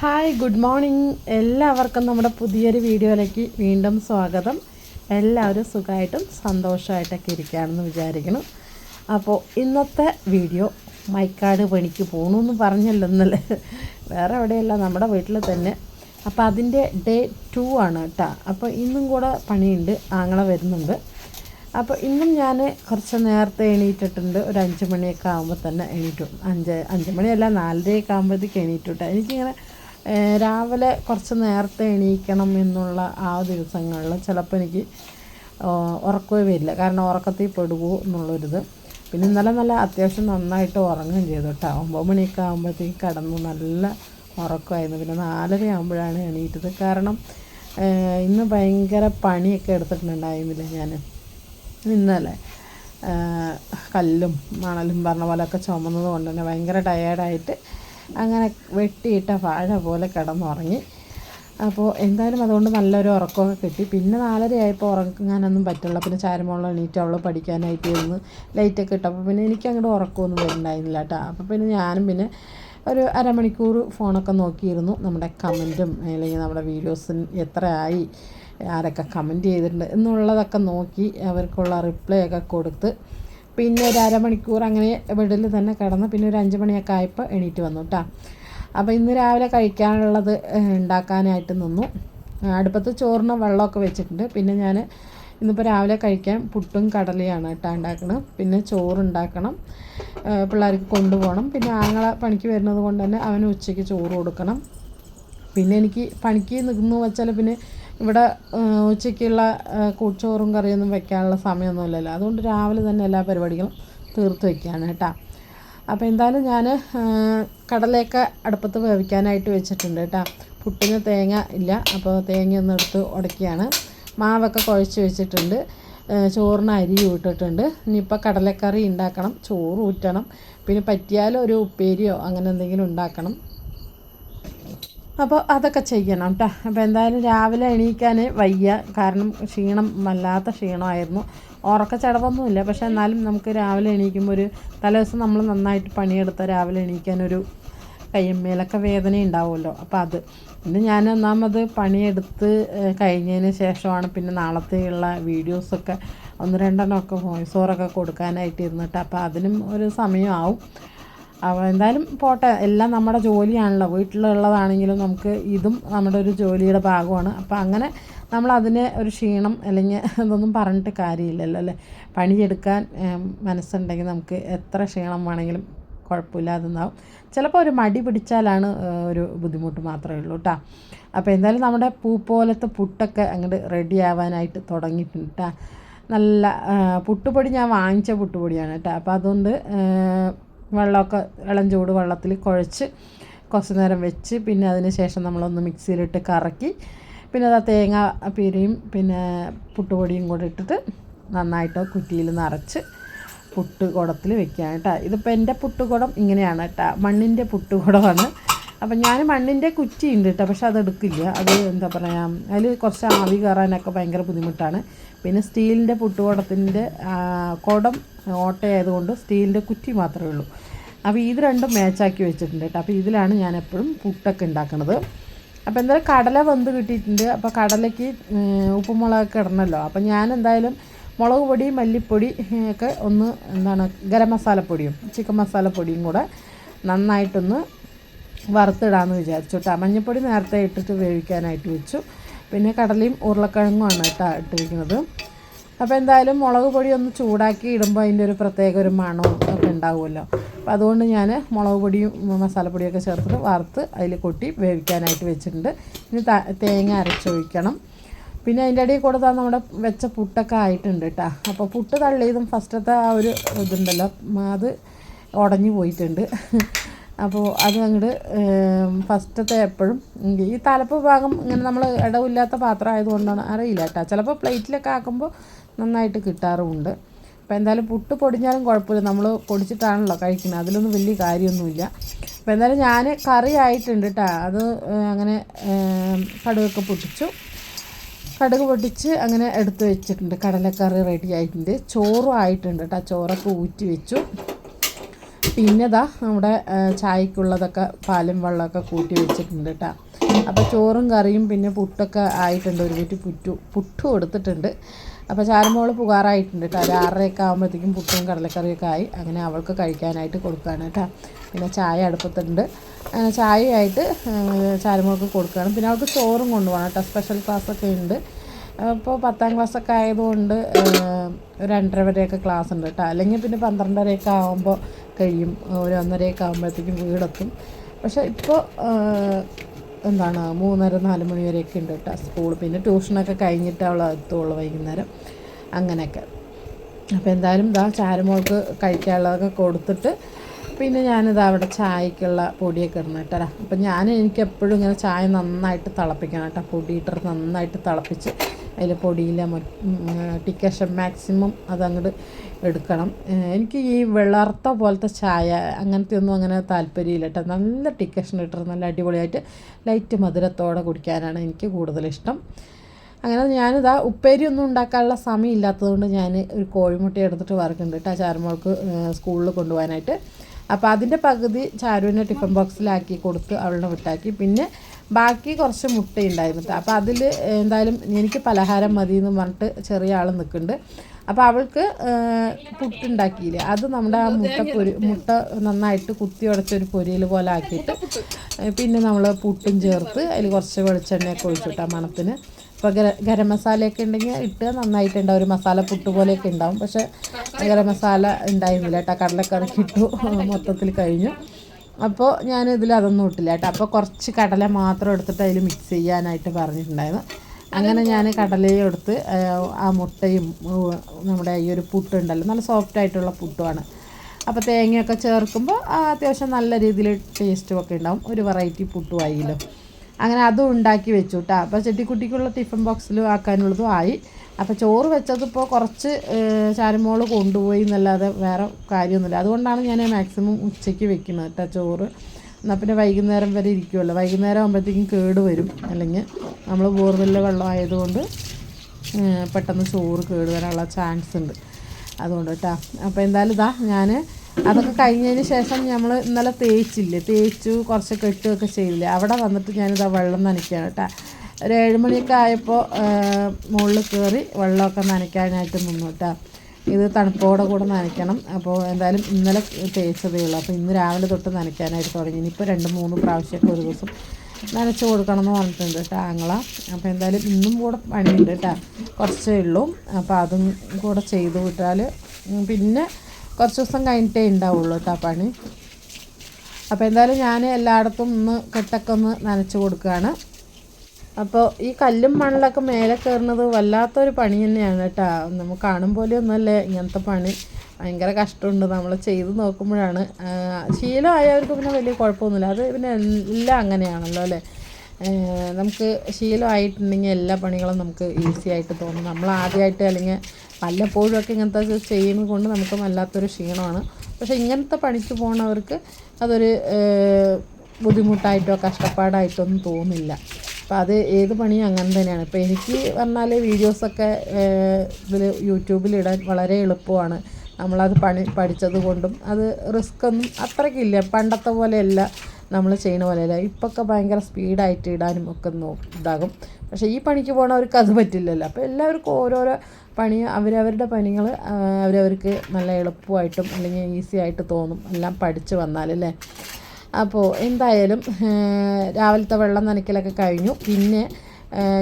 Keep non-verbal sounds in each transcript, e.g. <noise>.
Hi good morning എല്ലാവർക്കും നമ്മുടെ പുതിയൊരു വീഡിയോയിലേക്ക് വീണ്ടും സ്വാഗതം. എല്ലാവരും സുഖമായിട്ടും സന്തോഷമായിട്ടൊക്കെ ഇരിക്കുകയാണെന്ന് വിചാരിക്കണം അപ്പോൾ ഇന്നത്തെ വീഡിയോ മൈക്കാട് പണിക്ക് പോകണമെന്ന് പറഞ്ഞല്ലോ ഇന്നലെ വേറെ എവിടെയല്ല നമ്മുടെ വീട്ടിൽ തന്നെ. അപ്പോൾ അതിന്റെ ഡേ ടു ആണ് കേട്ടോ. അപ്പോൾ ഇന്നും കൂടെ പണിയുണ്ട് ആങ്ങളെ വരുന്നുണ്ട്. അപ്പോൾ ഇന്നും ഞാൻ കുറച്ച് നേരത്തെ എണീറ്റിട്ടുണ്ട്. ഒരു അഞ്ച് മണിയൊക്കെ ആകുമ്പോൾ തന്നെ എണീറ്റു. അഞ്ച് അഞ്ച് മണിയല്ല നാലരയൊക്കെ ആകുമ്പോഴത്തേക്ക് എണീറ്റു കേട്ടോ. എനിക്കിങ്ങനെ രാവിലെ കുറച്ച് നേരത്തെ എണീക്കണം എന്നുള്ള ആ ദിവസങ്ങളിൽ ചിലപ്പോൾ എനിക്ക് ഉറക്കമേ വരില്ല. കാരണം ഉറക്കത്തിൽ പെടുവോ എന്നുള്ളൊരിത്. പിന്നെ ഇന്നലെ നല്ല അത്യാവശ്യം നന്നായിട്ട് ഉറങ്ങുകയും ചെയ്തു കേട്ടോ. ഒമ്പത് മണിയൊക്കെ ആകുമ്പോഴത്തേക്ക് കിടന്നു നല്ല ഉറക്കമായിരുന്നു. പിന്നെ നാലര ആകുമ്പോഴാണ് എണീറ്റത്. കാരണം ഇന്ന് ഭയങ്കര പണിയൊക്കെ എടുത്തിട്ടുണ്ടായിരുന്നില്ല ഞാൻ ഇന്നലെ കല്ലും മണലും പറഞ്ഞ പോലെയൊക്കെ ചുമന്നത് കൊണ്ട് തന്നെ ഭയങ്കര ടയേർഡായിട്ട് അങ്ങനെ വെട്ടിയിട്ട വാഴ പോലെ കിടന്നുറങ്ങി. അപ്പോൾ എന്തായാലും അതുകൊണ്ട് നല്ലൊരു ഉറക്കമൊക്കെ കിട്ടി. പിന്നെ നാലര ആയപ്പോൾ ഉറങ്ങാനൊന്നും പറ്റുള്ളൂ പിന്നെ ചാരമോളം എണീറ്റ് അവൾ പഠിക്കാനായിട്ട് ഇരുന്ന് ലൈറ്റൊക്കെ ഇട്ടു അപ്പോൾ പിന്നെ എനിക്ക് അങ്ങോട്ട് ഉറക്കമൊന്നും വരുന്നുണ്ടായിരുന്നില്ല കേട്ടോ. അപ്പോൾ പിന്നെ ഞാനും പിന്നെ ഒരു അരമണിക്കൂർ ഫോണൊക്കെ നോക്കിയിരുന്നു. നമ്മുടെ കമന്റും അല്ലെങ്കിൽ നമ്മുടെ വീഡിയോസിന് എത്രയായി ആരൊക്കെ കമന്റ് ചെയ്തിട്ടുണ്ട് എന്നുള്ളതൊക്കെ നോക്കി അവർക്കുള്ള റിപ്ലൈ ഒക്കെ കൊടുത്ത് പിന്നെ ഒരു അരമണിക്കൂർ അങ്ങനെ ബെഡിൽ തന്നെ കിടന്ന് പിന്നെ ഒരു അഞ്ച് മണിയൊക്കെ ആയപ്പോൾ എണീറ്റ് വന്നു കേട്ടോ അപ്പോൾ ഇന്ന് രാവിലെ കഴിക്കാനുള്ളത് ഉണ്ടാക്കാനായിട്ട് നിന്നു. അടുപ്പത്ത് ചോറിന് വെള്ളമൊക്കെ വെച്ചിട്ടുണ്ട്. പിന്നെ ഞാൻ ഇന്നിപ്പോൾ രാവിലെ കഴിക്കാൻ പുട്ടും കടലയാണ് കേട്ടോ ഉണ്ടാക്കണം. പിന്നെ ചോറുണ്ടാക്കണം പിള്ളേർക്ക് കൊണ്ടുപോകണം. പിന്നെ ആങ്ങളെ പണിക്ക് വരുന്നത് കൊണ്ട് തന്നെ അവന് ഉച്ചയ്ക്ക് ചോറ് കൊടുക്കണം. പിന്നെ എനിക്ക് പണിക്ക് നിൽക്കുന്നു വെച്ചാൽ പിന്നെ ഇവിടെ ഉച്ചയ്ക്കുള്ള കൂച്ചോറും കറിയൊന്നും വെക്കാനുള്ള സമയമൊന്നുമില്ലല്ലോ അതുകൊണ്ട് രാവിലെ തന്നെ എല്ലാ പരിപാടികളും തീർത്ത് വെക്കുകയാണ് കേട്ടോ. അപ്പോൾ എന്തായാലും ഞാൻ കടലയൊക്കെ അടുപ്പത്ത് വേവിക്കാനായിട്ട് വെച്ചിട്ടുണ്ട് കേട്ടോ. പുട്ടിന് തേങ്ങ ഇല്ല അപ്പോൾ തേങ്ങ ഒന്ന് എടുത്ത് ഉടക്കിയാണ്. മാവൊക്കെ കുഴച്ച് വെച്ചിട്ടുണ്ട്. ചോറിന് അരി ഇട്ടിട്ടുണ്ട് ഇനിയിപ്പോൾ കടലക്കറി ഉണ്ടാക്കണം ചോറ് ഊറ്റണം. പിന്നെ പറ്റിയാൽ ഒരു ഉപ്പേരിയോ അങ്ങനെ എന്തെങ്കിലും ഉണ്ടാക്കണം. അപ്പോൾ അതൊക്കെ ചെയ്യണം കേട്ടോ അപ്പോൾ എന്തായാലും രാവിലെ എണീക്കാൻ വയ്യ. കാരണം ക്ഷീണം വല്ലാത്ത ക്ഷീണമായിരുന്നു. ഉറക്ക ചടവൊന്നുമില്ല. പക്ഷേ എന്നാലും നമുക്ക് രാവിലെ എണീക്കുമ്പോൾ ഒരു തലേദിവസം നമ്മൾ നന്നായിട്ട് പണിയെടുത്ത രാവിലെ എണീക്കാനൊരു കയ്യമ്മേലൊക്കെ വേദന ഉണ്ടാവുമല്ലോ അപ്പോൾ അത്. പിന്നെ ഞാൻ ഒന്നാമത് പണിയെടുത്ത് കഴിഞ്ഞതിന് ശേഷമാണ് പിന്നെ നാളത്തെയുള്ള വീഡിയോസൊക്കെ ഒന്ന് രണ്ടെണ്ണമൊക്കെ വോയിസ് ഓവറൊക്കെ കൊടുക്കാനായിട്ട് ഇരുന്നിട്ട് അപ്പോൾ അതിനും ഒരു സമയമാവും. എന്തായാലും പോട്ടെ എല്ലാം നമ്മുടെ ജോലിയാണല്ലോ. വീട്ടിലുള്ളതാണെങ്കിലും നമുക്ക് ഇതും നമ്മുടെ ഒരു ജോലിയുടെ ഭാഗമാണ്. അപ്പോൾ അങ്ങനെ നമ്മൾ അതിനെ ഒരു ക്ഷീണം അല്ലെങ്കിൽ അതൊന്നും പറഞ്ഞിട്ട് കാര്യമില്ലല്ലോ അല്ലേ? പണിയെടുക്കാൻ മനസ്സുണ്ടെങ്കിൽ നമുക്ക് എത്ര ക്ഷീണം വേണമെങ്കിലും കുഴപ്പമില്ലാതെന്നാവും ചിലപ്പോൾ ഒരു മടി പിടിച്ചാലാണ് ഒരു ബുദ്ധിമുട്ട് മാത്രമേ ഉള്ളൂ കേട്ടോ അപ്പോൾ എന്തായാലും നമ്മുടെ പൂ പോലത്തെ പുട്ടൊക്കെ അങ്ങോട്ട് റെഡി ആവാനായിട്ട് തുടങ്ങിയിട്ടുണ്ട് കേട്ടോ നല്ല പുട്ടുപൊടി ഞാൻ വാങ്ങിച്ച പുട്ടുപൊടിയാണ് കേട്ടോ അപ്പോൾ അതുകൊണ്ട് വെള്ളമൊക്കെ ഇളം ചൂട് വെള്ളത്തിൽ കുഴച്ച് കുറച്ച് നേരം വെച്ച് പിന്നെ അതിന് ശേഷം നമ്മളൊന്ന് മിക്സിയിലിട്ട് കറക്കി. പിന്നെ അത് തേങ്ങ പീരയും പിന്നെ പുട്ടുപൊടിയും കൂടെ ഇട്ടിട്ട് നന്നായിട്ട് കുറ്റിയിൽ നിറച്ച് പുട്ടുകുടത്തിൽ വെക്കുകയാണ് കേട്ടോ. ഇതിപ്പോൾ എന്റെ പുട്ടുകുടം ഇങ്ങനെയാണ് കേട്ടോ. മണ്ണിന്റെ പുട്ടുകുടമാണ്. അപ്പം ഞാൻ മണ്ണിന്റെ കുറ്റി ഉണ്ട് കേട്ടോ പക്ഷെ അതെടുക്കില്ല അത് എന്താ പറയുക അതിൽ കുറച്ച് ആവി കയറാനൊക്കെ ഭയങ്കര ബുദ്ധിമുട്ടാണ്. പിന്നെ സ്റ്റീലിന്റെ പുട്ടുകുടത്തിന്റെ കുടം ഓട്ടയായതുകൊണ്ട് സ്റ്റീലിന്റെ കുറ്റി മാത്രമേ ഉള്ളൂ. അപ്പോൾ ഇത് രണ്ടും മാച്ചാക്കി വെച്ചിട്ടുണ്ട് കേട്ടോ അപ്പോൾ ഇതിലാണ് ഞാൻ എപ്പോഴും പുട്ടൊക്കെ ഉണ്ടാക്കുന്നത് അപ്പോൾ എന്തായാലും കടല വെന്ത് കിട്ടിയിട്ടുണ്ട്. അപ്പോൾ കടലയ്ക്ക് ഉപ്പുമുളകൊക്കെ ഇടണമല്ലോ അപ്പോൾ ഞാൻ എന്തായാലും മുളക് പൊടി മല്ലിപ്പൊടി ഒക്കെ ഒന്ന് എന്താണ് ഗരം മസാലപ്പൊടിയും ചിക്കൻ മസാലപ്പൊടിയും കൂടെ നന്നായിട്ടൊന്ന് വറുത്തിടാമെന്ന് വിചാരിച്ചു കേട്ടോ. മഞ്ഞൾപ്പൊടി നേരത്തെ ഇട്ടിട്ട് വേവിക്കാനായിട്ട് വെച്ചു. പിന്നെ കടലയും ഉരുളക്കിഴങ്ങുമാണ് കേട്ടോ ഇട്ടിരിക്കുന്നത്. അപ്പോൾ എന്തായാലും മുളക് പൊടി ഒന്ന് ചൂടാക്കി ഇടുമ്പോൾ അതിന്റെ ഒരു പ്രത്യേക ഒരു മണവും ഒക്കെ ഉണ്ടാവുമല്ലോ. അപ്പോൾ അതുകൊണ്ട് ഞാൻ മുളക് പൊടിയും മസാലപ്പൊടിയൊക്കെ ചേർത്തിട്ട് വറുത്ത് അതിൽ കൊട്ടി വേവിക്കാനായിട്ട് വെച്ചിട്ടുണ്ട്. ഇനി തേങ്ങ അരച്ചൊഴിക്കണം. പിന്നെ അതിന്റെ ഇടയിൽ കൂടെ താ നമ്മുടെ വെച്ച പുട്ടൊക്കെ ആയിട്ടുണ്ട് കേട്ടോ. അപ്പോൾ പുട്ട് തള്ളിയതും ഫസ്റ്റത്തെ ആ ഒരു ഇതുണ്ടല്ലോ അത് ഉടഞ്ഞു പോയിട്ടുണ്ട്. അപ്പോൾ അത് അങ്ങോട്ട് ഫസ്റ്റത്തെ എപ്പോഴും ഈ തലപ്പ് ഭാഗം ഇങ്ങനെ നമ്മൾ ഇടവില്ലാത്ത പാത്രം ആയതുകൊണ്ടാണ് അറിയില്ല കേട്ടോ. ചിലപ്പോൾ പ്ലേറ്റിലൊക്കെ ആക്കുമ്പോൾ നന്നായിട്ട് കിട്ടാറുമുണ്ട്. അപ്പോൾ എന്തായാലും പുട്ട് പൊടിഞ്ഞാലും കുഴപ്പമില്ല. നമ്മൾ പൊടിച്ചിട്ടാണല്ലോ കഴിക്കുന്നത് അതിലൊന്നും വലിയ കാര്യമൊന്നുമില്ല. അപ്പോൾ എന്തായാലും ഞാൻ കറി ആയിട്ടുണ്ട് കേട്ടോ. അത് അങ്ങനെ കടുകൊക്കെ പൊട്ടിച്ചു. കടുക് പൊട്ടിച്ച് അങ്ങനെ എടുത്ത് വെച്ചിട്ടുണ്ട്. കടലക്കറി റെഡി ആയിട്ടുണ്ട്. ചോറും ആയിട്ടുണ്ട് കേട്ടോ. ചോറൊക്കെ ഊറ്റി വെച്ചു. പിന്നെ ഇതാ നമ്മുടെ ചായക്കുള്ളതൊക്കെ പാലും വെള്ളമൊക്കെ കൂട്ടി വെച്ചിട്ടുണ്ട് കേട്ടോ അപ്പോൾ ചോറും കറിയും പിന്നെ പുട്ടൊക്കെ ആയിട്ടുണ്ട്. ഒരു കുറ്റി പുറ്റു പുട്ടു കൊടുത്തിട്ടുണ്ട്. അപ്പോൾ ചാരമോൾ പുകാറായിട്ടുണ്ട് കേട്ടോ ഒരു ആറരയൊക്കെ ആകുമ്പോഴത്തേക്കും പുട്ടും കടലക്കറിയൊക്കെ ആയി. അങ്ങനെ അവൾക്ക് കഴിക്കാനായിട്ട് കൊടുക്കുകയാണ് കേട്ടോ പിന്നെ ചായ അടുപ്പത്തുണ്ട്. ചായയായിട്ട് ചാരമോൾക്ക് കൊടുക്കുകയാണ്. പിന്നെ അവൾക്ക് ചോറും കൊണ്ടുപോകണം കേട്ടോ സ്പെഷ്യൽ ക്ലാസ്സൊക്കെ ഉണ്ട്. അപ്പോൾ പത്താം ക്ലാസ്സൊക്കെ ആയതുകൊണ്ട് ഒരു രണ്ടര വരെയൊക്കെ ക്ലാസ് ഉണ്ട് കേട്ടോ അല്ലെങ്കിൽ പിന്നെ പന്ത്രണ്ടരയൊക്കെ ആകുമ്പോൾ കഴിയും. ഒരു ഒന്നരയൊക്കെ ആകുമ്പോഴത്തേക്കും വീടെത്തും. പക്ഷേ ഇപ്പോൾ എന്താണ് മൂന്നര നാല് മണി വരെയൊക്കെ ഉണ്ട് കേട്ടോ സ്കൂൾ പിന്നെ ട്യൂഷനൊക്കെ കഴിഞ്ഞിട്ട് എത്തുള്ളൂ വൈകുന്നേരം. അങ്ങനെയൊക്കെ. അപ്പോൾ എന്തായാലും ഇതാ ചാരമോൾക്ക് കഴിക്കാനുള്ളതൊക്കെ കൊടുത്തിട്ട് പിന്നെ ഞാനിത് അവിടെ ചായക്കുള്ള പൊടിയൊക്കെ ഇടണം കേട്ടോ അപ്പം ഞാൻ എനിക്ക് എപ്പോഴും ഇങ്ങനെ ചായ നന്നായിട്ട് തിളപ്പിക്കണം കേട്ടോ പൊടി ഇട്ടിട്ട് നന്നായിട്ട് തിളപ്പിച്ച് അതിൽ പൊടിയില്ല ടിക്കഷൻ മാക്സിമം അതങ്ങോട്ട് എടുക്കണം. എനിക്ക് ഈ വെള്ളർത്ത പോലത്തെ ചായ അങ്ങനത്തെ ഒന്നും അങ്ങനെ താല്പര്യമില്ല കേട്ടോ. നല്ല ടിക്കഷൻ ഇട്ടിട്ട് നല്ല അടിപൊളിയായിട്ട് ലൈറ്റ് മധുരത്തോടെ കുടിക്കാനാണ് എനിക്ക് കൂടുതലിഷ്ടം. അങ്ങനെ ഞാനിതാ ഉപ്പേരി ഒന്നും ഉണ്ടാക്കാനുള്ള സമയം ഇല്ലാത്തതുകൊണ്ട് ഞാൻ ഒരു കോഴിമുട്ട എടുത്തിട്ട് വറക്കുന്നുണ്ട് കേട്ടോ ചാരുമോൾക്ക് സ്കൂളിൽ കൊണ്ടുപോകാനായിട്ട്. അപ്പോൾ അതിന്റെ പകുതി ചാരുവിനെ ടിഫിൻ ബോക്സിലാക്കി കൊടുത്ത് അവളെ വിട്ടാക്കി. പിന്നെ ബാക്കി കുറച്ച് മുട്ടയുണ്ടായിരുന്നു. അപ്പോൾ അതിൽ എന്തായാലും എനിക്ക് പലഹാരം മതി എന്ന് പറഞ്ഞിട്ട് ചെറിയ ആൾ നിൽക്കുന്നുണ്ട് അപ്പോൾ അവൾക്ക് പുട്ടുണ്ടാക്കിയില്ലേ? അത് നമ്മുടെ ആ മുട്ട പൊരി മുട്ട നന്നായിട്ട് കുത്തി ഉടച്ചൊരു പൊരിയിൽ പോലെ ആക്കിയിട്ട് പിന്നെ നമ്മൾ പുട്ടും ചേർത്ത് അതിൽ കുറച്ച് വെളിച്ചെണ്ണയൊക്കെ ഒഴിച്ചിട്ട് മണത്തിന്. ഇപ്പോൾ ഗര ഗരം മസാലയൊക്കെ ഉണ്ടെങ്കിൽ ഇട്ട് നന്നായിട്ടുണ്ടാവും ഒരു മസാല പുട്ട് പോലെയൊക്കെ ഉണ്ടാവും. പക്ഷേ ഗരം മസാല ഉണ്ടായിരുന്നില്ല കേട്ടോ. കടലക്കറിക്ക് മൊത്തത്തിൽ കഴിഞ്ഞു. അപ്പോൾ ഞാൻ ഇതിൽ അതൊന്നും ഇട്ടില്ല കേട്ടോ. അപ്പോൾ കുറച്ച് കടല മാത്രം എടുത്തിട്ട് അതിൽ മിക്സ് ചെയ്യാനായിട്ട് പറഞ്ഞിട്ടുണ്ടായിരുന്നു. അങ്ങനെ ഞാൻ കടലയും എടുത്ത് ആ, മുട്ടയും നമ്മുടെ ഈ ഒരു പുട്ടുണ്ടല്ലോ നല്ല സോഫ്റ്റ് ആയിട്ടുള്ള പുട്ടുമാണ്. അപ്പോൾ തേങ്ങയൊക്കെ ചേർക്കുമ്പോൾ അത്യാവശ്യം നല്ല രീതിയിൽ ടേസ്റ്റും ഒക്കെ ഉണ്ടാവും. ഒരു വെറൈറ്റി പുട്ടും ആയില്ലോ. അങ്ങനെ അതും ഉണ്ടാക്കി വെച്ചു കേട്ടോ. അപ്പോൾ ചെട്ടിക്കുട്ടിക്കുള്ള ടിഫിൻ ബോക്സിലും ആക്കാനുള്ളതും ആയി. അപ്പോൾ ചോറ് വെച്ചതിപ്പോൾ കുറച്ച് ചാരമോൾ കൊണ്ടുപോയി എന്നല്ലാതെ വേറെ കാര്യമൊന്നുമില്ല. അതുകൊണ്ടാണ് ഞാൻ മാക്സിമം ഉച്ചയ്ക്ക് വെക്കുന്നത് കേട്ടോ ചോറ്. എന്നാൽ പിന്നെ വൈകുന്നേരം വരെ ഇരിക്കുമല്ലോ വൈകുന്നേരം ആകുമ്പോഴത്തേക്കും കേട് വരും. അല്ലെങ്കിൽ നമ്മൾ ബോർവെല്ലിലെ വെള്ളം ആയതുകൊണ്ട് പെട്ടെന്ന് ചോറ് കേട് വരാനുള്ള ചാൻസ് ഉണ്ട്. അതുകൊണ്ട് കേട്ടോ. അപ്പോൾ എന്തായാലും ഇതാ ഞാൻ അതൊക്കെ കഴിഞ്ഞതിന് ശേഷം നമ്മൾ ഇന്നലെ തേച്ചില്ലേ? തേച്ചു കുറച്ച് കെട്ടുകയൊക്കെ ചെയ്തില്ലേ? അവിടെ വന്നിട്ട് ഞാനിതാ വെള്ളം നനയ്ക്കുകയാണ് കേട്ടോ. ഒരു ഏഴുമണിയൊക്കെ ആയപ്പോൾ മുകളിൽ കയറി വെള്ളമൊക്കെ നനയ്ക്കാനായിട്ട് നിന്നു കേട്ടോ. ഇത് തണുപ്പോടെ കൂടെ നനയ്ക്കണം. അപ്പോൾ എന്തായാലും ഇന്നലെ തേച്ചതേ ഉള്ളൂ. അപ്പോൾ ഇന്ന് രാവിലെ തൊട്ട് നനയ്ക്കാനായിട്ട് തുടങ്ങി. ഇനിയിപ്പോൾ രണ്ട് മൂന്ന് പ്രാവശ്യമൊക്കെ ഒരു ദിവസം നനച്ച് കൊടുക്കണം എന്ന് പറഞ്ഞിട്ടുണ്ട് കേട്ടോ ആങ്ങള. അപ്പോൾ എന്തായാലും ഇന്നും കൂടെ പണിയുണ്ട് കേട്ടോ. കുറച്ചേ ഉള്ളൂ. അപ്പോൾ അതും കൂടെ ചെയ്ത് വിട്ടാൽ പിന്നെ കുറച്ച് ദിവസം കഴിഞ്ഞിട്ടേ ഉണ്ടാവുള്ളൂ കേട്ടോ പണി. അപ്പോൾ എന്തായാലും ഞാൻ എല്ലായിടത്തും ഒന്ന് കെട്ടൊക്കെ ഒന്ന് നനച്ച് കൊടുക്കുകയാണ്. അപ്പോൾ ഈ കല്ലും മണലൊക്കെ മേലെ കയറുന്നത് വല്ലാത്തൊരു പണി തന്നെയാണ് കേട്ടോ. നമുക്ക് കാണും പോലെ ഒന്നുമല്ല ഇങ്ങനത്തെ പണി? ഭയങ്കര കഷ്ടമുണ്ട്. നമ്മൾ ചെയ്ത് നോക്കുമ്പോഴാണ്. ശീലമായവർക്ക് പിന്നെ വലിയ കുഴപ്പമൊന്നുമില്ല. അത് പിന്നെ എല്ലാം അങ്ങനെയാണല്ലോ അല്ലേ? നമുക്ക് ശീലമായിട്ടുണ്ടെങ്കിൽ എല്ലാ പണികളും നമുക്ക് ഈസി ആയിട്ട് തോന്നും. നമ്മൾ ആദ്യമായിട്ട് അല്ലെങ്കിൽ വല്ലപ്പോഴും ഇങ്ങനത്തെ ചെയ്യുന്നത് കൊണ്ട് നമുക്ക് വല്ലാത്തൊരു ക്ഷീണമാണ്. പക്ഷേ ഇങ്ങനത്തെ പണിക്ക് പോകുന്നവർക്ക് അതൊരു ബുദ്ധിമുട്ടായിട്ടോ കഷ്ടപ്പാടായിട്ടോ ഒന്നും തോന്നില്ല. അപ്പം അത് ഏത് പണിയും അങ്ങനെ തന്നെയാണ്. ഇപ്പോൾ എനിക്ക് പറഞ്ഞാൽ വീഡിയോസൊക്കെ ഇതിൽ യൂട്യൂബിലിടാൻ വളരെ എളുപ്പമാണ്. നമ്മളത് പണി പഠിച്ചത് കൊണ്ടും അത് റിസ്ക് ഒന്നും അത്രയ്ക്കില്ല പണ്ടത്തെ പോലെയല്ല നമ്മൾ ചെയ്യുന്ന പോലെയല്ല. ഇപ്പൊക്കെ ഭയങ്കര സ്പീഡായിട്ട് ഇടാനും ഒക്കെ ഇതാകും. പക്ഷേ ഈ പണിക്ക് പോണവർക്ക് അത് പറ്റില്ലല്ലോ. അപ്പോൾ എല്ലാവർക്കും ഓരോരോ പണി അവരവരുടെ പണികൾ അവരവർക്ക് നല്ല എളുപ്പമായിട്ടും അല്ലെങ്കിൽ ഈസി ആയിട്ട് തോന്നും. എല്ലാം പഠിച്ച് വന്നാലല്ലേ. അപ്പോൾ എന്തായാലും രാവിലത്തെ വെള്ളം നനയ്ക്കലൊക്കെ കഴിഞ്ഞു. പിന്നെ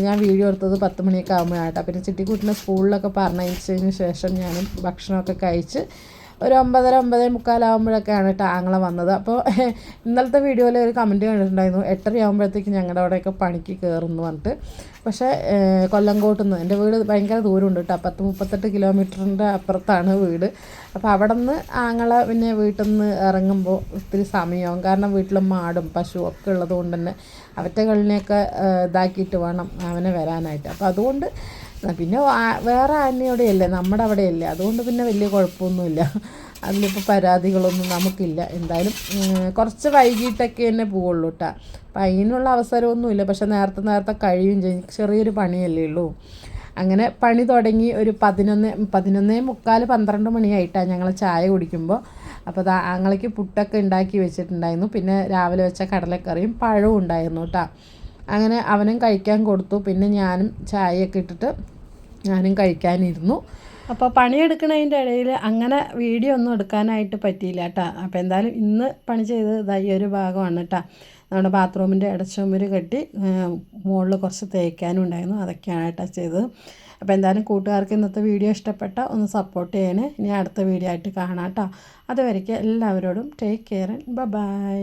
ഞാൻ വീഡിയോ എടുത്തത് പത്ത് മണിയൊക്കെ ആകുമ്പോഴാട്ടോ പിന്നെ ചിട്ടിക്കുട്ടിനെ സ്കൂളിലൊക്കെ പറഞ്ഞയച്ചതിന് ശേഷം ഞാൻ ഭക്ഷണമൊക്കെ കഴിച്ച് ഒരു ഒമ്പതര ഒമ്പതേ മുക്കാലാകുമ്പോഴൊക്കെയാണ് കേട്ടോ വന്നത്. അപ്പോൾ <laughs> ഇന്നലത്തെ വീഡിയോയിൽ ഒരു കമന്റ് കണ്ടിട്ടുണ്ടായിരുന്നു. എട്ടര ആകുമ്പോഴത്തേക്ക് ഞങ്ങളുടെ അവിടെയൊക്കെ പണിക്ക് കയറുന്നു പറഞ്ഞിട്ട്. പക്ഷേ കൊല്ലങ്കോട്ട് നിന്ന് എന്റെ വീട് ഭയങ്കര ദൂരമുണ്ട് കേട്ടോ പത്ത് മുപ്പത്തെട്ട് കിലോമീറ്ററിന്റെ അപ്പുറത്താണ് വീട്. അപ്പോൾ അവിടെ നിന്ന് ആങ്ങളെ പിന്നെ വീട്ടിൽ നിന്ന് ഇറങ്ങുമ്പോൾ ഒത്തിരി സമയമാവും കാരണം വീട്ടിൽ മാടും പശുവും ഒക്കെ ഉള്ളതുകൊണ്ട് തന്നെ അവറ്റകളിനെയൊക്കെ ഇതാക്കിയിട്ട് വേണം അവനെ വരാനായിട്ട്. അപ്പോൾ അതുകൊണ്ട് പിന്നെ വേറെ ആനയോടെയല്ലേ നമ്മുടെ അവിടെയല്ലേ അതുകൊണ്ട് പിന്നെ വലിയ കുഴപ്പമൊന്നുമില്ല. അതിലിപ്പോൾ പരാതികളൊന്നും നമുക്കില്ല. എന്തായാലും കുറച്ച് വൈകിട്ടൊക്കെ തന്നെ പോവുള്ളൂ കേട്ടോ അപ്പം അതിനുള്ള അവസരമൊന്നുമില്ല. പക്ഷെ നേരത്തെ നേരത്തെ കഴിയും ചെയ്യും. ചെറിയൊരു പണിയല്ലേ ഉള്ളൂ. അങ്ങനെ പണി തുടങ്ങി ഒരു പതിനൊന്ന് പതിനൊന്നേ മുക്കാൽ പന്ത്രണ്ട് മണിയായിട്ടാണ് ഞങ്ങൾ ചായ കുടിക്കുമ്പോൾ അപ്പോൾ അത് ആങ്ങളയ്ക്ക് പുട്ടൊക്കെ ഉണ്ടാക്കി വെച്ചിട്ടുണ്ടായിരുന്നു. പിന്നെ രാവിലെ വെച്ച കടലക്കറിയും പഴവും ഉണ്ടായിരുന്നു കേട്ടോ അങ്ങനെ അവനും കഴിക്കാൻ കൊടുത്തു. പിന്നെ ഞാനും ചായയൊക്കെ ഇട്ടിട്ട് ഞാനും കഴിക്കാനിരുന്നു. അപ്പോൾ പണിയെടുക്കണതിന്റെ ഇടയിൽ അങ്ങനെ വീഡിയോ ഒന്നും എടുക്കാനായിട്ട് പറ്റിയില്ല കേട്ടോ. അപ്പോൾ എന്തായാലും ഇന്ന് പണി ചെയ്ത് ഇതായി ഒരു ഭാഗമാണ് കേട്ടോ. നമ്മുടെ ബാത്റൂമിന്റെ ഇടച്ചുമര് കെട്ടി മുകളിൽ കുറച്ച് തേക്കാനും ഉണ്ടായിരുന്നു. അതൊക്കെയാണ് കേട്ടോ ചെയ്തത്. അപ്പോൾ എന്തായാലും കൂട്ടുകാർക്ക് ഇന്നത്തെ വീഡിയോ ഇഷ്ടപ്പെട്ട ഒന്ന് സപ്പോർട്ട് ചെയ്യണേ ഇനി അടുത്ത വീഡിയോ ആയിട്ട് കാണാം കേട്ടോ. അതുവരയ്ക്ക് എല്ലാവരോടും ടേക്ക് കെയർ ബൈ